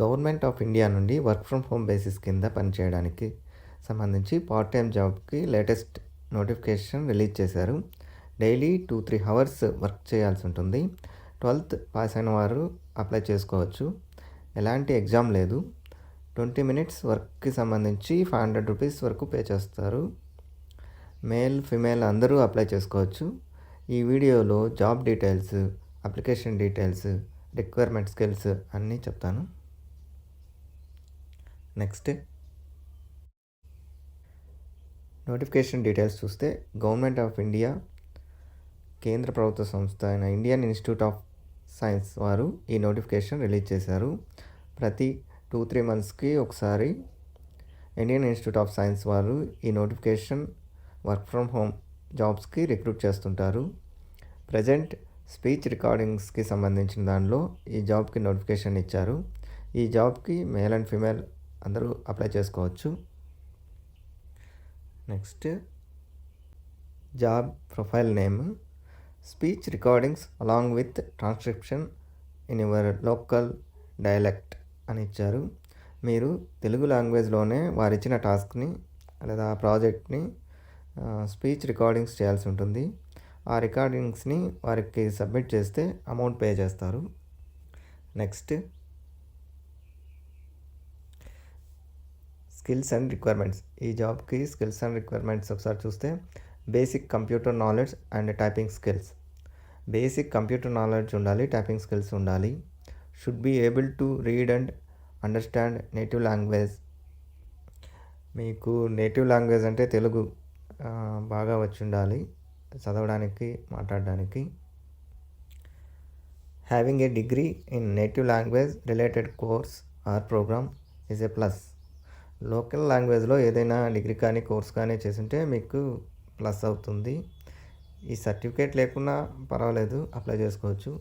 Government of India నుండి work from home basis కింద పనిచేయడానికి సంబంధించి పార్ట్ టైం జాబ్కి లేటెస్ట్ నోటిఫికేషన్ రిలీజ్ చేశారు. Daily two three hours work చేయాల్సి ఉంటుంది. ట్వెల్త్ పాస్ అయిన వారు అప్లై చేసుకోవచ్చు. ఎలాంటి ఎగ్జామ్ లేదు. ట్వంటీ మినిట్స్ వర్క్కి సంబంధించి ఫైవ్ హండ్రెడ్ రూపీస్ వరకు పే చేస్తారు. మేల్ ఫిమేల్ అందరూ అప్లై చేసుకోవచ్చు. ఈ వీడియోలో job details application details requirement skills అన్నీ చెప్తాను. నెక్స్ట్ నోటిఫికేషన్ డీటెయిల్స్ చూస్తే గవర్నమెంట్ ఆఫ్ ఇండియా కేంద్ర ప్రభుత్వ సంస్థ అయిన ఇండియన్ ఇన్స్టిట్యూట్ ఆఫ్ సైన్స్ వారు ఈ నోటిఫికేషన్ రిలీజ్ చేశారు. ప్రతి టూ త్రీ మంత్స్కి ఒకసారి ఇండియన్ ఇన్స్టిట్యూట్ ఆఫ్ సైన్స్ వారు ఈ నోటిఫికేషన్ వర్క్ ఫ్రమ్ హోమ్ జాబ్స్కి రిక్రూట్ చేస్తుంటారు. ప్రజెంట్ స్పీచ్ రికార్డింగ్స్కి సంబంధించిన దానిలో ఈ జాబ్కి నోటిఫికేషన్ ఇచ్చారు. ఈ జాబ్కి మేల్ అండ్ ఫిమేల్ అందరూ అప్లై చేసుకోవచ్చు. Next job profile name speech recordings along with transcription in your local dialect అని ఇచ్చారు. మీరు తెలుగు లాంగ్వేజ్లోనే వారు ఇచ్చిన టాస్క్ని లేదా ప్రాజెక్ట్ని స్పీచ్ రికార్డింగ్స్ చేయాల్సి ఉంటుంది. ఆ రికార్డింగ్స్ని వారికి సబ్మిట్ చేస్తే అమౌంట్ పే చేస్తారు. Next skills and requirements. ఈ జాబ్కి స్కిల్స్ అండ్ రిక్వైర్మెంట్స్ ఒకసారి చూస్తే basic computer knowledge and typing skills. Basic computer knowledge ఉండాలి టైపింగ్ స్కిల్స్ ఉండాలి. Should be able to read and understand native language. మీకు నేటివ్ లాంగ్వేజ్ అంటే తెలుగు బాగా వచ్చి ఉండాలి చదవడానికి మాట్లాడడానికి. Having a degree in native language related course or program is a plus local లాంగ్వేజ్లో ఏదైనా డిగ్రీ కానీ కోర్స్ కానీ చేసింటే మీకు ప్లస్ అవుతుంది. ఈ సర్టిఫికేట్ లేకున్నా పర్వాలేదు అప్లై చేసుకోవచ్చు.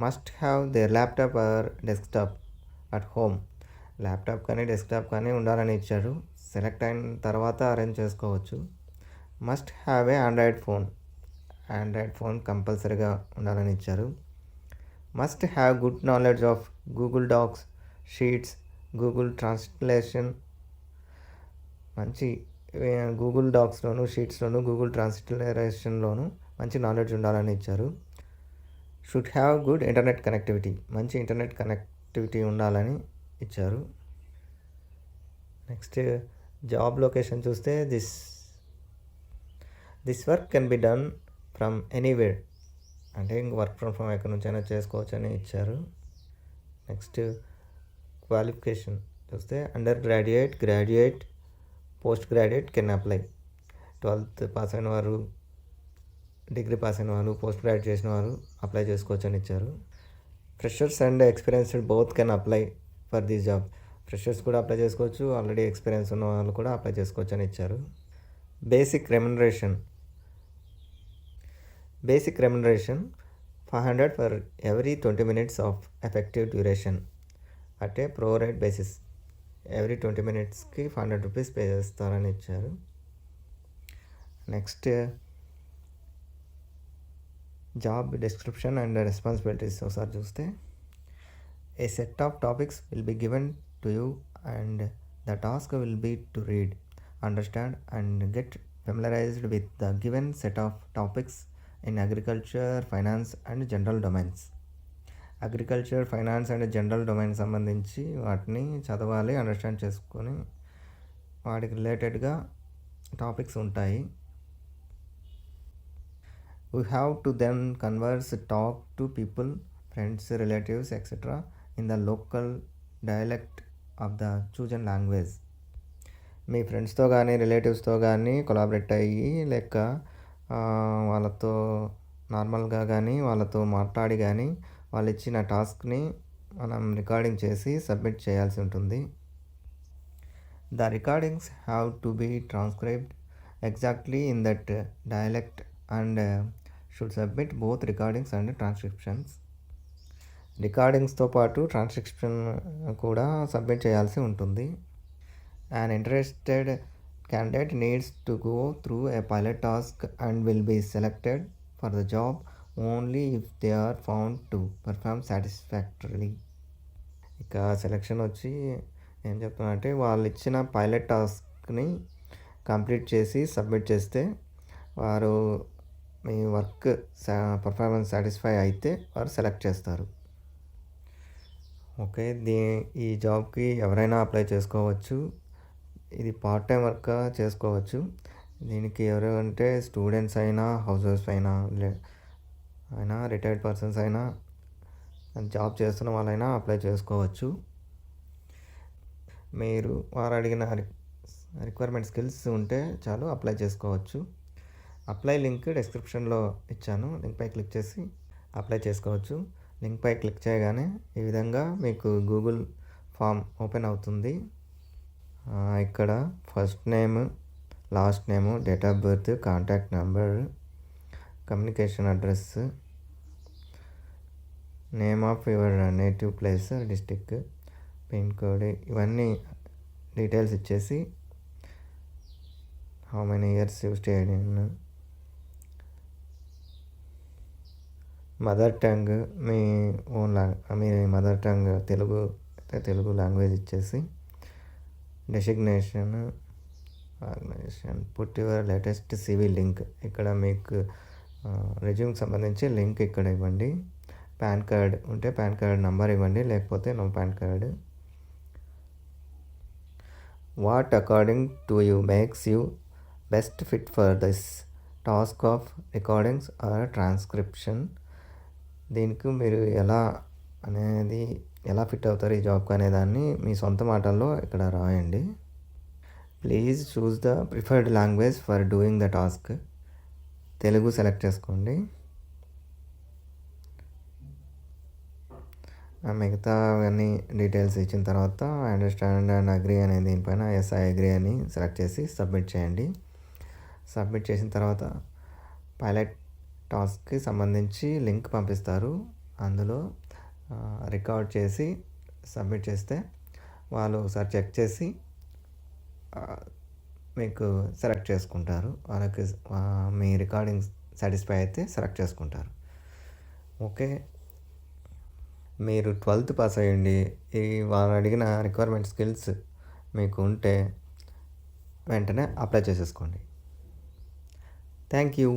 Must have their laptop or desktop at home laptop కానీ డెస్క్టాప్ కానీ ఉండాలని ఇచ్చారు. సెలెక్ట్ అయిన తర్వాత అరేంజ్ చేసుకోవచ్చు. Must have a android phone android phone కంపల్సరీగా ఉండాలని ఇచ్చారు. Must have good knowledge of Google docs sheets Google translation మంచి గూగుల్ డాక్స్లోను షీట్స్లోను గూగుల్ ట్రాన్స్లేషన్లోను మంచి నాలెడ్జ్ ఉండాలని ఇచ్చారు. Should have good internet connectivity మంచి ఇంటర్నెట్ కనెక్టివిటీ ఉండాలని ఇచ్చారు. నెక్స్ట్ జాబ్ లొకేషన్ చూస్తే this this work can be done from anywhere అంటే ఇంక వర్క్ ఫ్రమ్ ఫ్రమ్ ఎక్కడి నుంచైనా చేసుకోవచ్చు అని ఇచ్చారు. నెక్స్ట్ క్వాలిఫికేషన్ చూస్తే under graduate graduate post graduate can apply twelfth pass అయిన వారు డిగ్రీ పాస్ అయిన వారు పోస్ట్ గ్రాడ్యుయేట్ చేసిన వారు అప్లై చేసుకోవచ్చు అని ఇచ్చారు. Freshers and experienced both can apply for this job freshers కూడా అప్లై చేసుకోవచ్చు ఆల్రెడీ ఎక్స్పీరియన్స్ ఉన్న వాళ్ళు కూడా అప్లై చేసుకోవచ్చు అని ఇచ్చారు. Basic remuneration basic remuneration five hundred for every twenty minutes of effective duration అంటే pro rata basis every twenty మినిట్స్కి ఫైవ్ హండ్రెడ్ రూపీస్ పే చేస్తారని ఇచ్చారు. Next job description and responsibilities ఒకసారి చూస్తే a set of topics will be given to you and the task will be to read understand and get familiarized with the given set of topics in agriculture finance and general domains agriculture finance and general domain సంబంధించి వాటిని చదవాలి understand చేసుకొని వాటికి రిలేటెడ్గా topics ఉంటాయి. We have to then converse talk to people friends relatives etcetera in the local dialect of the chosen language మీ ఫ్రెండ్స్తో కానీ రిలేటివ్స్తో కానీ కొలాబరేట్ అయ్యి లేక వాళ్ళతో నార్మల్గా కానీ వాళ్ళతో మాట్లాడి కానీ వాళ్ళు ఇచ్చిన టాస్క్ని మనం రికార్డింగ్ చేసి సబ్మిట్ చేయాల్సి ఉంటుంది. The recordings have to be transcribed exactly in that dialect and should submit both recordings and transcriptions. రికార్డింగ్స్తో పాటు ట్రాన్స్క్రిప్షన్ కూడా సబ్మిట్ చేయాల్సి ఉంటుంది. And interested candidate needs to go through a pilot task and will be selected for the job only if they are found to perform satisfactorily ఇక selection వచ్చి ఏం చెప్తున్నా అంటే వాళ్ళు ఇచ్చిన పైలట్ టాస్క్ని కంప్లీట్ చేసి సబ్మిట్ చేస్తే వారు మీ వర్క్ పర్ఫార్మెన్స్ సాటిస్ఫై అయితే వారు సెలెక్ట్ చేస్తారు. ఓకే దీ ఈ జాబ్కి ఎవరైనా అప్లై చేసుకోవచ్చు. ఇది పార్ట్ టైం వర్క్ చేసుకోవచ్చు. దీనికి ఎవరు అంటే స్టూడెంట్స్ అయినా హౌస్ వైఫ్ అయినా లే అయినా రిటైర్డ్ పర్సన్స్ అయినా జాబ్ చేస్తున్న వాళ్ళైనా అప్లై చేసుకోవచ్చు. మీరు వారు అడిగిన రిక్వైర్మెంట్ స్కిల్స్ ఉంటే చాలు అప్లై చేసుకోవచ్చు. అప్లై లింక్ డిస్క్రిప్షన్లో ఇచ్చాను. లింక్పై క్లిక్ చేసి అప్లై చేసుకోవచ్చు. లింక్పై క్లిక్ చేయగానే ఈ విధంగా మీకు గూగుల్ ఫామ్ ఓపెన్ అవుతుంది. ఇక్కడ first name last name date of birth contact number communication address name of your native place district pin code ఇవన్నీ డీటెయిల్స్ ఇచ్చేసి how many years you stayed in. Mother tongue me own long me mother tongue Telugu Telugu language ఇచ్చేసి designation organization put your latest CV link. ఇక్కడ మీకు రెజ్యూమ్కి సంబంధించి link ఇక్కడ ఇవ్వండి. PAN card ఉంటే పాన్ కార్డ్ నెంబర్ ఇవ్వండి లేకపోతే no PAN card. What according to you makes you best fit for this task of recordings or transcription దీనికి మీరు ఎలా అనేది ఎలా ఫిట్ అవుతారు ఈ జాబ్కి అనే దాన్ని మీ సొంత మాటల్లో ఇక్కడ రాయండి. Please choose the preferred language for doing the task Telugu select చేసుకోండి. మిగతా అన్ని డీటెయిల్స్ ఇచ్చిన తర్వాత అండర్స్టాండ్ అండ్ అగ్రీ అనే దీనిపైన ఎస్ ఐ అగ్రీ అని సెలెక్ట్ చేసి సబ్మిట్ చేయండి. సబ్మిట్ చేసిన తర్వాత పైలట్ టాస్క్కి సంబంధించి లింక్ పంపిస్తారు. అందులో రికార్డ్ చేసి సబ్మిట్ చేస్తే వాళ్ళు ఒకసారి చెక్ చేసి మీకు సెలెక్ట్ చేసుకుంటారు. వాళ్ళకి మీ రికార్డింగ్ సాటిస్ఫై అయితే సెలెక్ట్ చేసుకుంటారు. ఓకే. మీరు ట్వెల్త్ పాస్ అయ్యండి. ఈ వాళ్ళు అడిగిన రిక్వైర్మెంట్ స్కిల్స్ మీకు ఉంటే వెంటనే అప్లై చేసేసుకోండి. Thank you